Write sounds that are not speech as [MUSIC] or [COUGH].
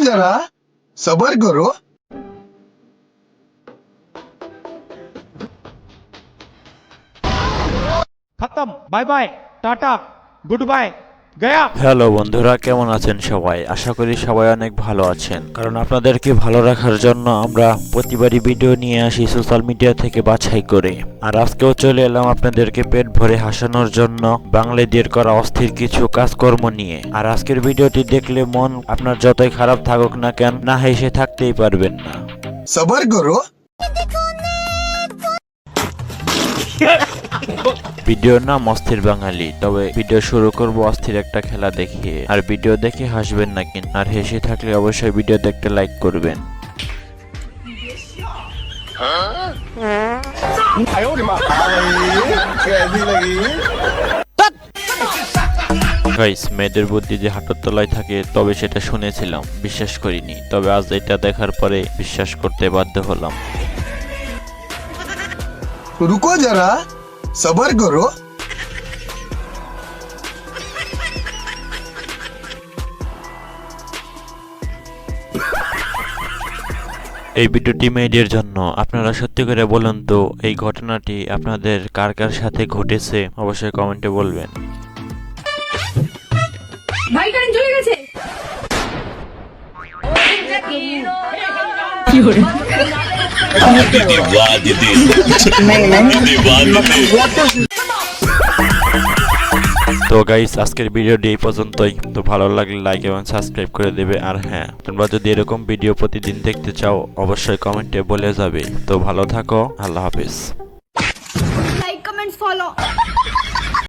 जरा सबर करो। खत्म bye bye tata good bye. Hello বন্ধুরা কেমন আছেন সবাই? আশা করি সবাই অনেক ভালো আছেন। কারণ আপনাদেরকে ভালো রাখার জন্য আমরা প্রতিবারই ভিডিও নিয়ে আসি সোশ্যাল মিডিয়া থেকে বাছাই করে। আর আজকেও চলে এলাম আপনাদেরকে পেট ভরে হাসানোর জন্য বাংলাদেশের করা অস্থির কিছু কাজকর্ম নিয়ে। আর আজকের ভিডিওটি দেখলে মন আপনার যতই খারাপ থাকুক না কেন না হেসে থাকতেই পারবেন না। সবার গরু [LAUGHS] ভিডিওর নাম অস্থির বাঙালি, তবে ভিডিও শুরু করব অস্থির একটা খেলা দেখিয়ে। আর ভিডিও দেখে হাসবেন না কিন্তু, আর হেসে থাকলে অবশ্যই ভিডিও দেখতে লাইক করবেন। গাইস মেয়েদের বুদ্ধি যে হাঁটুর তলায় থাকে, তবে সেটা শুনেছিলাম, বিশ্বাস করিনি। তবে আজ এটা দেখার পরে বিশ্বাস করতে বাধ্য হলাম। রুকো যারা। সবার করো। এই ভিডিওটি মেয়েদের জন্য আপনারা সত্যি করে বলুন তো এই ঘটনাটি আপনাদের কার কার সাথে ঘটেছে অবশ্যই কমেন্টে বলবেন। ভাই কারেন্ট চলে গেছে। তো গাইস আজকের ভিডিওটি এই পর্যন্তই। তো ভালো লাগলে লাইক এবং সাবস্ক্রাইব করে দেবে। আর হ্যাঁ তোমরা যদি এরকম ভিডিও প্রতিদিন দেখতে চাও, অবশ্যই কমেন্টে বলে যাবে। তো ভালো থাকো, আল্লাহ হাফিজ।